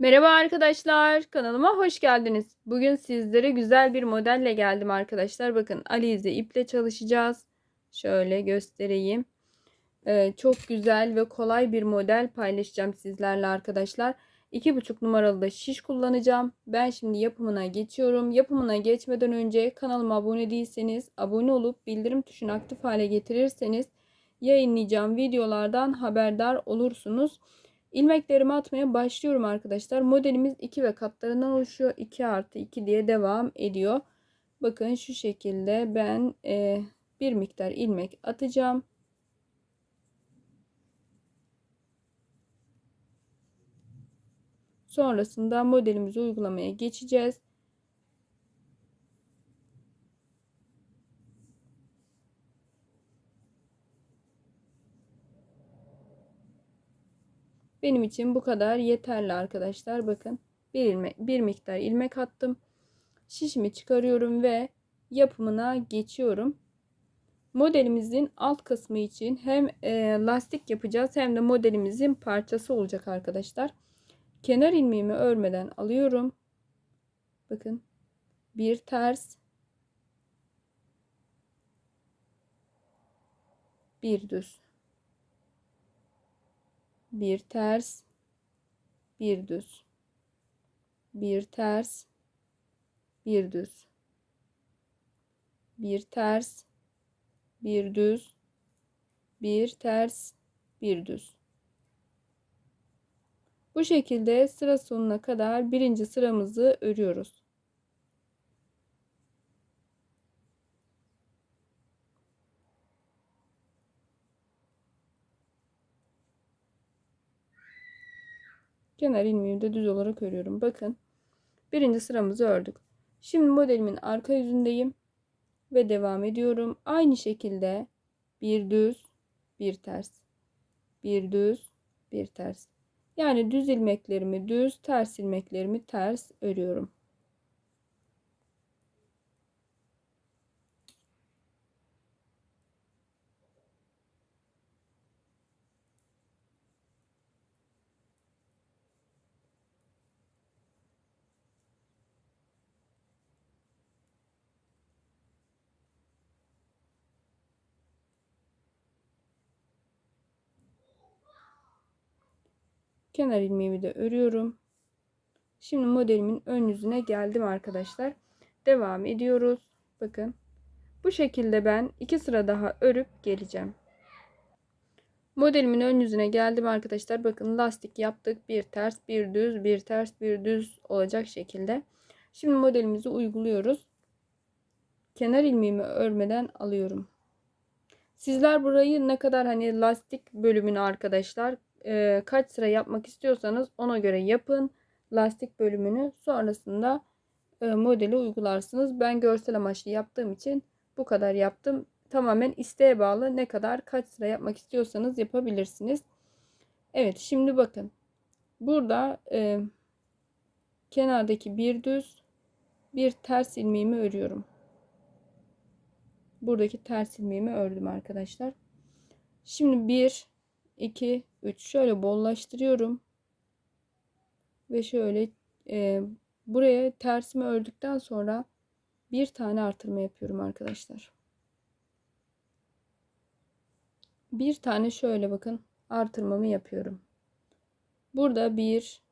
Merhaba arkadaşlar, kanalıma hoş geldiniz. Bugün sizlere güzel bir modelle geldim arkadaşlar. Bakın alize iple çalışacağız. Şöyle göstereyim. Ee, çok güzel ve kolay bir model paylaşacağım sizlerle arkadaşlar. 2,5 numaralı da şiş kullanacağım. Ben şimdi yapımına geçiyorum. Yapımına geçmeden önce kanalıma abone değilseniz abone olup bildirim tuşunu aktif hale getirirseniz yayınlayacağım videolardan haberdar olursunuz. İlmeklerimi atmaya başlıyorum arkadaşlar. Modelimiz 2 ve katlarından oluşuyor. 2 artı 2 diye devam ediyor. Bakın şu şekilde ben e, bir miktar ilmek atacağım. Sonrasında modelimizi uygulamaya geçeceğiz. Benim için bu kadar yeterli arkadaşlar. Bakın bir, ilmek, bir miktar ilmek attım. Şişimi çıkarıyorum ve yapımına geçiyorum. Modelimizin alt kısmı için hem e, lastik yapacağız hem de modelimizin parçası olacak arkadaşlar. Kenar ilmeğimi örmeden alıyorum. Bakın bir ters bir düz bir ters bir düz. Bir ters bir düz. Bir ters bir düz. Bir ters bir düz. Bu şekilde sıra sonuna kadar birinci sıramızı örüyoruz Kenar ilmeğimi de düz olarak örüyorum. Bakın. Birinci sıramızı ördük. Şimdi modelimin arka yüzündeyim. Ve devam ediyorum. Aynı şekilde bir düz, bir ters. Bir düz, bir ters. Yani düz ilmeklerimi düz, ters ilmeklerimi ters örüyorum. Kenar ilmeğimi de örüyorum. Şimdi modelimin ön yüzüne geldim arkadaşlar. Devam ediyoruz. Bakın. Bu şekilde ben iki sıra daha örüp geleceğim. Modelimin ön yüzüne geldim arkadaşlar. Bakın lastik yaptık. Bir ters, bir düz, bir ters, bir düz olacak şekilde. Şimdi modelimizi uyguluyoruz. Kenar ilmeğimi örmeden alıyorum. Sizler burayı ne kadar hani lastik bölümünü arkadaşlar e, kaç sıra yapmak istiyorsanız ona göre yapın lastik bölümünü. Sonrasında e, modeli uygularsınız. Ben görsel amaçlı yaptığım için bu kadar yaptım. Tamamen isteğe bağlı ne kadar kaç sıra yapmak istiyorsanız yapabilirsiniz. Evet şimdi bakın. Burada e, kenardaki bir düz bir ters ilmeğimi örüyorum. Buradaki ters ilmeğimi ördüm arkadaşlar. Şimdi bir 2, 3 şöyle bollaştırıyorum. Ve şöyle e, buraya tersimi ördükten sonra bir tane artırma yapıyorum arkadaşlar. Bir tane şöyle bakın artırmamı yapıyorum. Burada 1,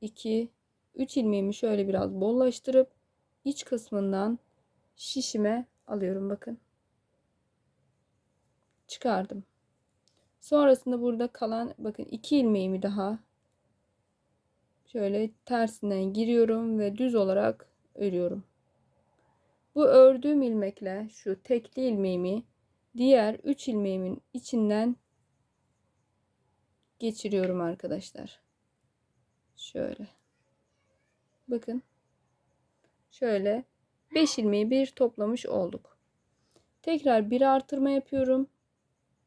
2, 3 ilmeğimi şöyle biraz bollaştırıp iç kısmından şişime alıyorum bakın. Çıkardım. Sonrasında burada kalan bakın iki ilmeğimi daha şöyle tersinden giriyorum ve düz olarak örüyorum. Bu ördüğüm ilmekle şu tekli ilmeğimi diğer 3 ilmeğimin içinden geçiriyorum arkadaşlar. Şöyle. Bakın. Şöyle 5 ilmeği bir toplamış olduk. Tekrar bir artırma yapıyorum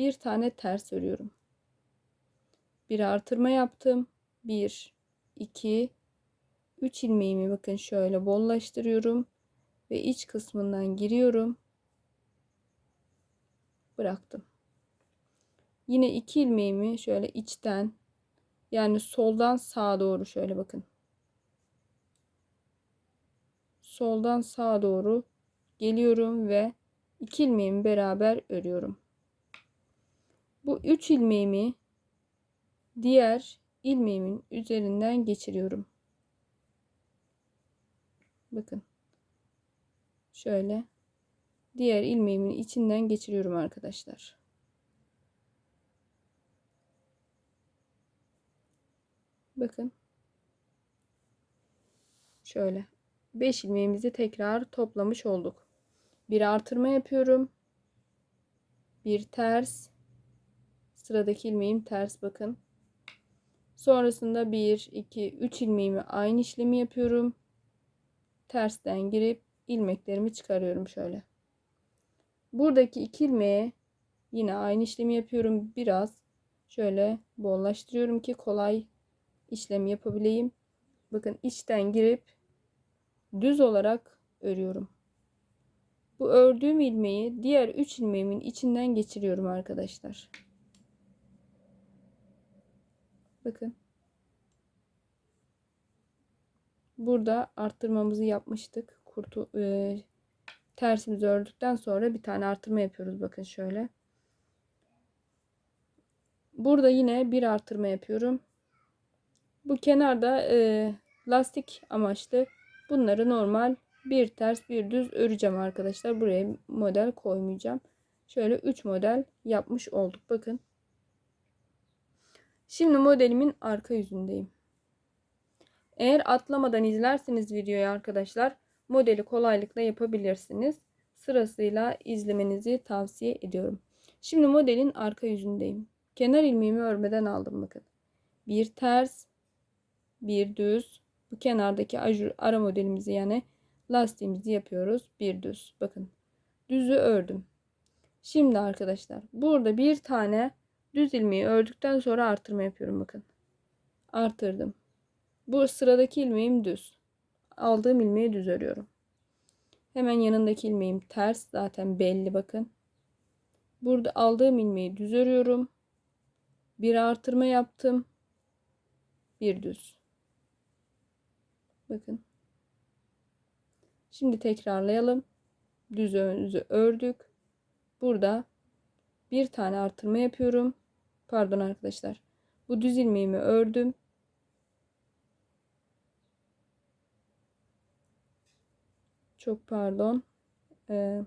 bir tane ters örüyorum. Bir artırma yaptım. 1 2 3 ilmeğimi bakın şöyle bollaştırıyorum ve iç kısmından giriyorum. Bıraktım. Yine iki ilmeğimi şöyle içten yani soldan sağa doğru şöyle bakın. soldan sağa doğru geliyorum ve iki ilmeğimi beraber örüyorum. Bu üç ilmeğimi diğer ilmeğimin üzerinden geçiriyorum. Bakın. Şöyle diğer ilmeğimin içinden geçiriyorum arkadaşlar. Bakın. Şöyle. 5 ilmeğimizi tekrar toplamış olduk. Bir artırma yapıyorum. Bir ters. Sıradaki ilmeğim ters bakın. Sonrasında 1, 2, 3 ilmeğimi aynı işlemi yapıyorum. Tersten girip ilmeklerimi çıkarıyorum şöyle. Buradaki iki ilmeğe yine aynı işlemi yapıyorum. Biraz şöyle bollaştırıyorum ki kolay işlem yapabileyim. Bakın içten girip düz olarak örüyorum. Bu ördüğüm ilmeği diğer 3 ilmeğimin içinden geçiriyorum arkadaşlar. Bakın. Burada arttırmamızı yapmıştık. Kurtu, e, tersimizi ördükten sonra bir tane artırma yapıyoruz. Bakın şöyle. Burada yine bir artırma yapıyorum. Bu kenarda e, lastik amaçlı bunları normal bir ters bir düz öreceğim arkadaşlar. Buraya model koymayacağım. Şöyle 3 model yapmış olduk. Bakın. Şimdi modelimin arka yüzündeyim. Eğer atlamadan izlerseniz videoyu arkadaşlar modeli kolaylıkla yapabilirsiniz. Sırasıyla izlemenizi tavsiye ediyorum. Şimdi modelin arka yüzündeyim. Kenar ilmeğimi örmeden aldım bakın. Bir ters, bir düz. Bu kenardaki ajur ara modelimizi yani lastiğimizi yapıyoruz. Bir düz. Bakın. Düzü ördüm. Şimdi arkadaşlar burada bir tane düz ilmeği ördükten sonra artırma yapıyorum bakın. Artırdım. Bu sıradaki ilmeğim düz. Aldığım ilmeği düz örüyorum. Hemen yanındaki ilmeğim ters. Zaten belli bakın. Burada aldığım ilmeği düz örüyorum. Bir artırma yaptım. Bir düz. Bakın. Şimdi tekrarlayalım. Düz önümüzü ördük. Burada bir tane artırma yapıyorum. Pardon arkadaşlar. Bu düz ilmeğimi ördüm. Çok pardon. Ee,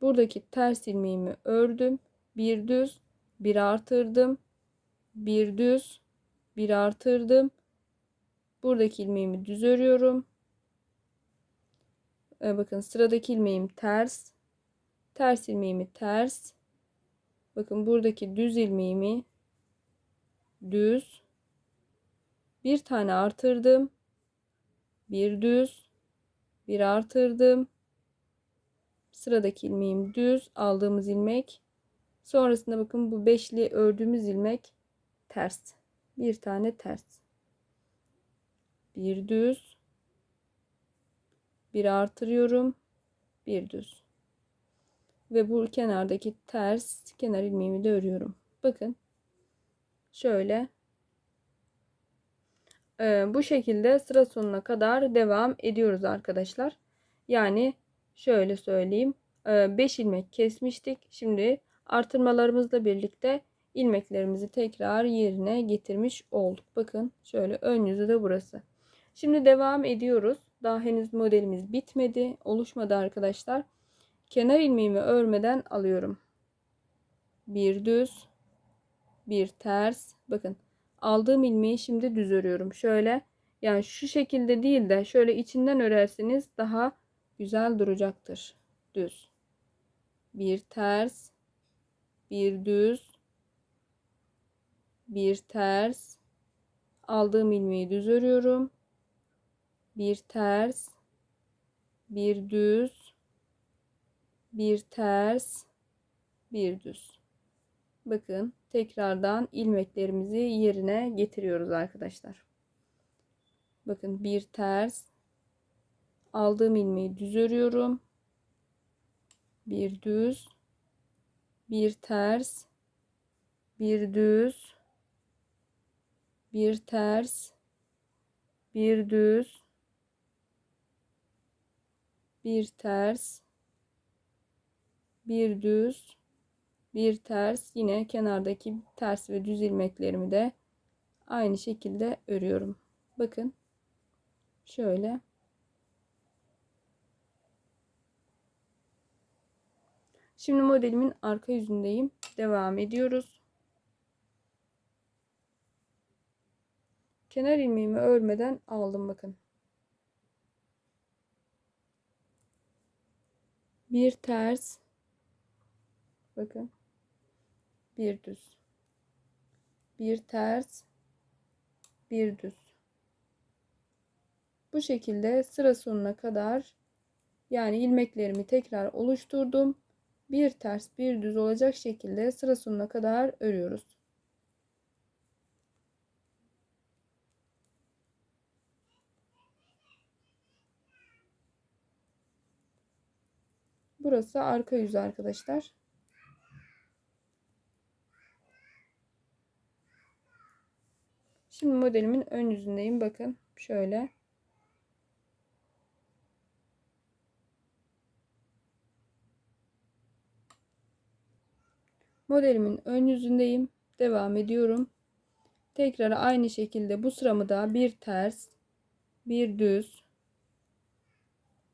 buradaki ters ilmeğimi ördüm. Bir düz, bir artırdım. Bir düz, bir artırdım. Buradaki ilmeğimi düz örüyorum. Ee, bakın sıradaki ilmeğim ters. Ters ilmeğimi ters. Bakın buradaki düz ilmeğimi düz bir tane artırdım. Bir düz. Bir artırdım. Sıradaki ilmeğim düz. Aldığımız ilmek. Sonrasında bakın bu beşli ördüğümüz ilmek ters. Bir tane ters. Bir düz. Bir artırıyorum. Bir düz. Ve bu kenardaki ters kenar ilmeğimi de örüyorum. Bakın. Şöyle bu şekilde sıra sonuna kadar devam ediyoruz arkadaşlar. Yani şöyle söyleyeyim. 5 ilmek kesmiştik. Şimdi artırmalarımızla birlikte ilmeklerimizi tekrar yerine getirmiş olduk. Bakın şöyle ön yüzü de burası. Şimdi devam ediyoruz. Daha henüz modelimiz bitmedi. Oluşmadı arkadaşlar. Kenar ilmeğimi örmeden alıyorum. Bir düz, bir ters. Bakın aldığım ilmeği şimdi düz örüyorum. Şöyle yani şu şekilde değil de şöyle içinden örerseniz daha güzel duracaktır. Düz. Bir ters, bir düz, bir ters. Aldığım ilmeği düz örüyorum. Bir ters, bir düz, bir ters, bir düz. Bakın tekrardan ilmeklerimizi yerine getiriyoruz arkadaşlar. Bakın bir ters. Aldığım ilmeği düz örüyorum. Bir düz, bir ters, bir düz, bir ters, bir düz, bir ters, bir düz, bir ters. Yine kenardaki ters ve düz ilmeklerimi de aynı şekilde örüyorum. Bakın. Şöyle. Şimdi modelimin arka yüzündeyim. Devam ediyoruz. Kenar ilmeğimi örmeden aldım bakın. Bir ters. Bakın. Bir düz. Bir ters. Bir düz. Bu şekilde sıra sonuna kadar yani ilmeklerimi tekrar oluşturdum. Bir ters bir düz olacak şekilde sıra sonuna kadar örüyoruz. Burası arka yüzü arkadaşlar. Şimdi modelimin ön yüzündeyim. Bakın şöyle. Modelimin ön yüzündeyim. Devam ediyorum. Tekrar aynı şekilde bu sıramı da bir ters, bir düz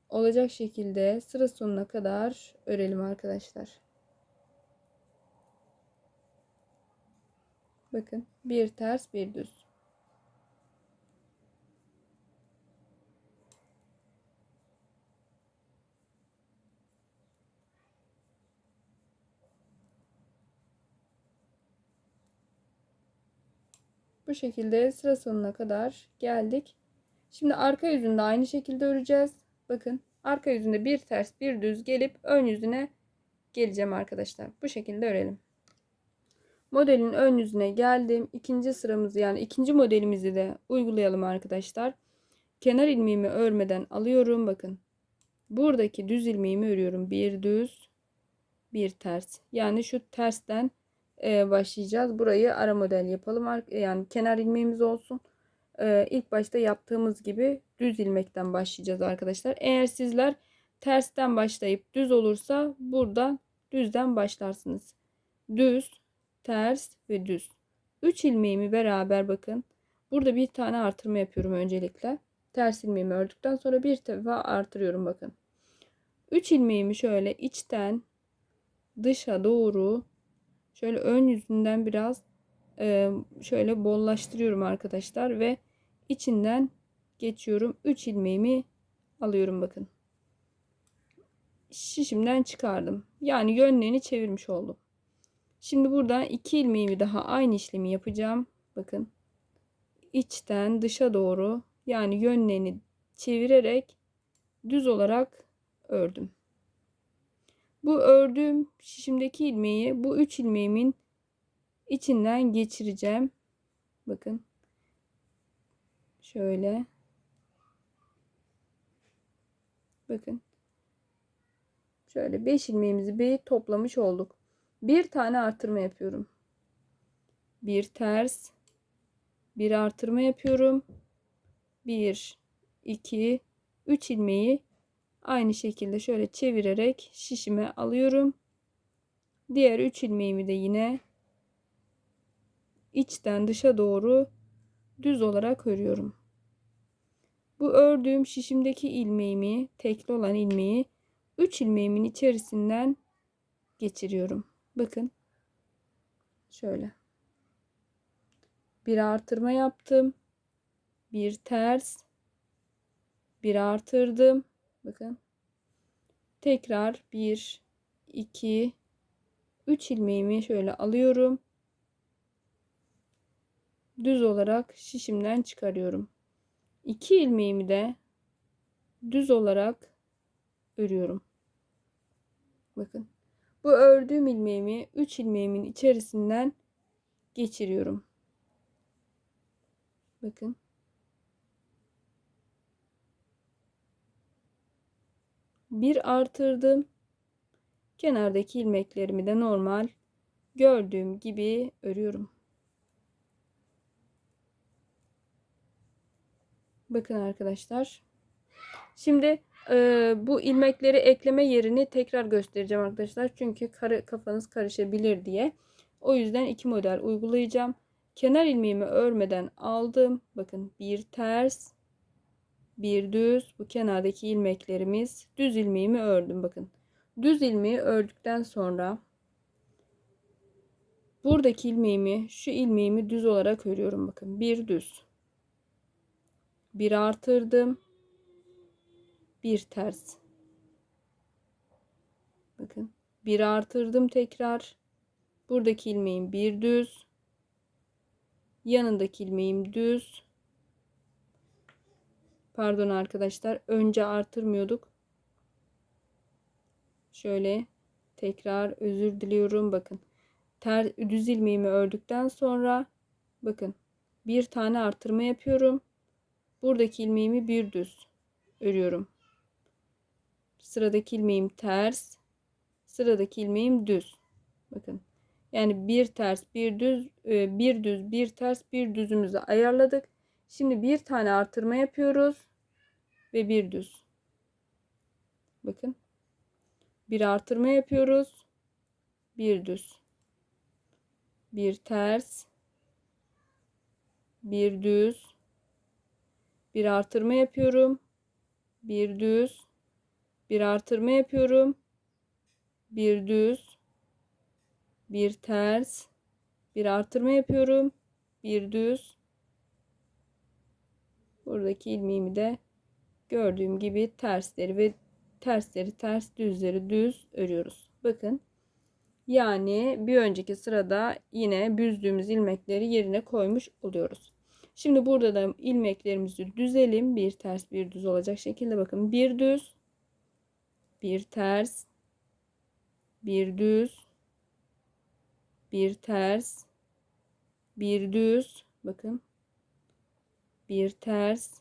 olacak şekilde sıra sonuna kadar örelim arkadaşlar. Bakın bir ters bir düz. Bu şekilde sıra sonuna kadar geldik. Şimdi arka yüzünde aynı şekilde öreceğiz. Bakın arka yüzünde bir ters bir düz gelip ön yüzüne geleceğim arkadaşlar. Bu şekilde örelim. Modelin ön yüzüne geldim. İkinci sıramızı yani ikinci modelimizi de uygulayalım arkadaşlar. Kenar ilmeğimi örmeden alıyorum. Bakın. Buradaki düz ilmeğimi örüyorum. Bir düz, bir ters. Yani şu tersten e, başlayacağız. Burayı ara model yapalım. Yani kenar ilmeğimiz olsun. E, ilk başta yaptığımız gibi düz ilmekten başlayacağız arkadaşlar. Eğer sizler tersten başlayıp düz olursa buradan düzden başlarsınız. Düz, ters ve düz. 3 ilmeğimi beraber bakın. Burada bir tane artırma yapıyorum öncelikle. Ters ilmeğimi ördükten sonra bir defa artırıyorum bakın. 3 ilmeğimi şöyle içten dışa doğru şöyle ön yüzünden biraz e, şöyle bollaştırıyorum arkadaşlar ve içinden geçiyorum. 3 ilmeğimi alıyorum bakın. Şişimden çıkardım. Yani yönlerini çevirmiş oldum. Şimdi buradan 2 ilmeğimi daha aynı işlemi yapacağım. Bakın. içten dışa doğru yani yönlerini çevirerek düz olarak ördüm. Bu ördüğüm şişimdeki ilmeği bu 3 ilmeğimin içinden geçireceğim. Bakın. Şöyle. Bakın. Şöyle 5 ilmeğimizi bir toplamış olduk. Bir tane artırma yapıyorum. Bir ters. Bir artırma yapıyorum. 1 2 3 ilmeği aynı şekilde şöyle çevirerek şişime alıyorum. Diğer 3 ilmeğimi de yine içten dışa doğru düz olarak örüyorum. Bu ördüğüm şişimdeki ilmeğimi, tekli olan ilmeği 3 ilmeğimin içerisinden geçiriyorum. Bakın. Şöyle. Bir artırma yaptım. Bir ters. Bir artırdım. Bakın. Tekrar 1 2 3 ilmeğimi şöyle alıyorum düz olarak şişimden çıkarıyorum. 2 ilmeğimi de düz olarak örüyorum. Bakın. Bu ördüğüm ilmeğimi 3 ilmeğimin içerisinden geçiriyorum. Bakın. Bir artırdım. Kenardaki ilmeklerimi de normal gördüğüm gibi örüyorum. Bakın arkadaşlar. Şimdi e, bu ilmekleri ekleme yerini tekrar göstereceğim arkadaşlar. Çünkü karı, kafanız karışabilir diye. O yüzden iki model uygulayacağım. Kenar ilmeğimi örmeden aldım. Bakın bir ters, bir düz. Bu kenardaki ilmeklerimiz. Düz ilmeğimi ördüm. Bakın. Düz ilmeği ördükten sonra buradaki ilmeğimi, şu ilmeğimi düz olarak örüyorum. Bakın bir düz. Bir artırdım. Bir ters. Bakın. Bir artırdım tekrar. Buradaki ilmeğim bir düz. Yanındaki ilmeğim düz. Pardon arkadaşlar. Önce artırmıyorduk. Şöyle tekrar özür diliyorum. Bakın. Ter, düz ilmeğimi ördükten sonra bakın bir tane artırma yapıyorum. Buradaki ilmeğimi bir düz örüyorum. Sıradaki ilmeğim ters. Sıradaki ilmeğim düz. Bakın. Yani bir ters, bir düz, e, bir düz, bir ters, bir düzümüzü ayarladık. Şimdi bir tane artırma yapıyoruz ve bir düz. Bakın. Bir artırma yapıyoruz. Bir düz. Bir ters. Bir düz. Bir artırma yapıyorum. Bir düz. Bir artırma yapıyorum. Bir düz. Bir ters. Bir artırma yapıyorum. Bir düz. Buradaki ilmeğimi de gördüğüm gibi tersleri ve tersleri ters düzleri düz örüyoruz. Bakın. Yani bir önceki sırada yine büzdüğümüz ilmekleri yerine koymuş oluyoruz. Şimdi burada da ilmeklerimizi düzelim. Bir ters bir düz olacak şekilde bakın. Bir düz, bir ters, bir düz, bir ters, bir düz. Bakın. Bir ters,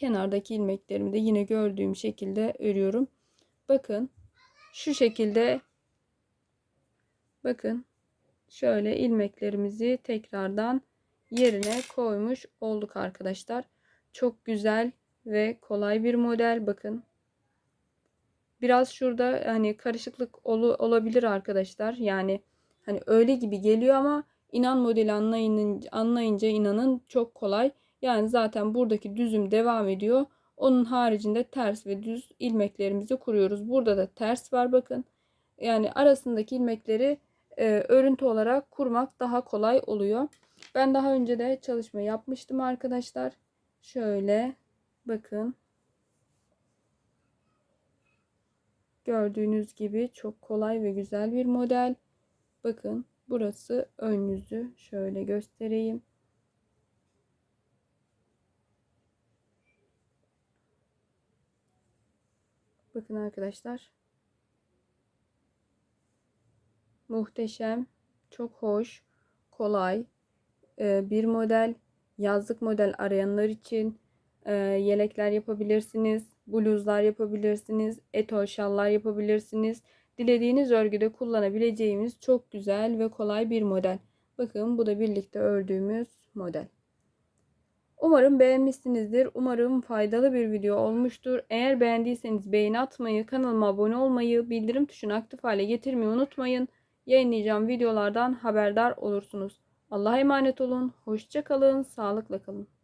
Kenardaki ilmeklerimi de yine gördüğüm şekilde örüyorum. Bakın şu şekilde bakın şöyle ilmeklerimizi tekrardan yerine koymuş olduk arkadaşlar. Çok güzel ve kolay bir model bakın. Biraz şurada hani karışıklık ol olabilir arkadaşlar. Yani hani öyle gibi geliyor ama inan modeli anlayın, anlayınca inanın çok kolay. Yani zaten buradaki düzüm devam ediyor. Onun haricinde ters ve düz ilmeklerimizi kuruyoruz. Burada da ters var bakın. Yani arasındaki ilmekleri e, örüntü olarak kurmak daha kolay oluyor. Ben daha önce de çalışma yapmıştım arkadaşlar. Şöyle bakın. Gördüğünüz gibi çok kolay ve güzel bir model. Bakın burası ön yüzü. Şöyle göstereyim. Bakın arkadaşlar. Muhteşem, çok hoş, kolay e, bir model. Yazlık model arayanlar için e, yelekler yapabilirsiniz, bluzlar yapabilirsiniz, etol şallar yapabilirsiniz. Dilediğiniz örgüde kullanabileceğimiz çok güzel ve kolay bir model. Bakın bu da birlikte ördüğümüz model. Umarım beğenmişsinizdir. Umarım faydalı bir video olmuştur. Eğer beğendiyseniz beğeni atmayı, kanalıma abone olmayı, bildirim tuşunu aktif hale getirmeyi unutmayın. Yayınlayacağım videolardan haberdar olursunuz. Allah'a emanet olun. Hoşça kalın. Sağlıkla kalın.